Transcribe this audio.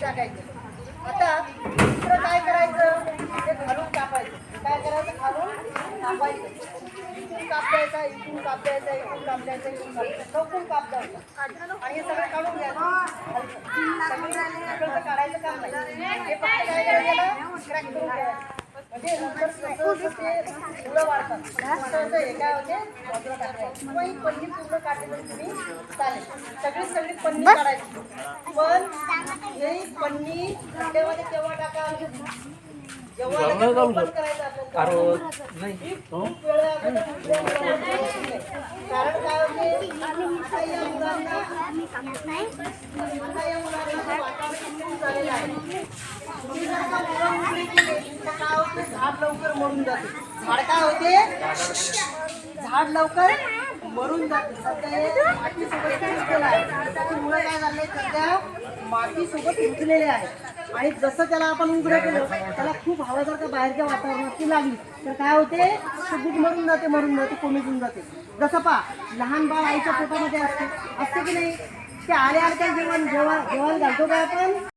टाकायचं आता दुसरं काय करायचं? ते घालून कापायचं. काय करायचं? घालून कापायचं. इथून काप द्यायचा इथून काप द्यायचा इथून काप द्यायचा इथून काप चौकून काप द्यायचा आणि हे सगळं काढून घ्यायचं. सगळं काढायचं काम नाही. हे फक्त काय करायचं? क्रॅक करून घ्यायचं म्हणजे फुलं वाढतात हे काय होते बाजूला किंवा ही पन्नी पूर्ण काढली तरी तुम्ही चालेल सगळी सगळी पन्नी काढायची पण ही पन्नी खड्ड्यामध्ये केव्हा जेव्हा करायचं ही खूप वेळ कारण काय होते या मुलांना या मुलांना वातावरण झालेलं आहे तुम्ही जर का मुलं मोकळी केली, तर काय होते झाड लवकर मरून जाते. झाड काय होते? झाड लवकर मरून जाते. सध्या हे मातीसोबत रुजलेलं आहे. मुलं काय झाले सध्या मातीसोबत रुजलेले आहे. आणि जसं त्याला आपण उघडं केलं त्याला खूप हवा जर का बाहेरच्या वातावरणात ती लागली. तर काय होते? ते दूध मरून जाते मरून जाते कोमेजून जाते. जसं पा लहान बाळ आईच्या पोटामध्ये असते. असते की नाही? ते आले आले काय जेवण? जेवण जेवण घालतो काय आपण?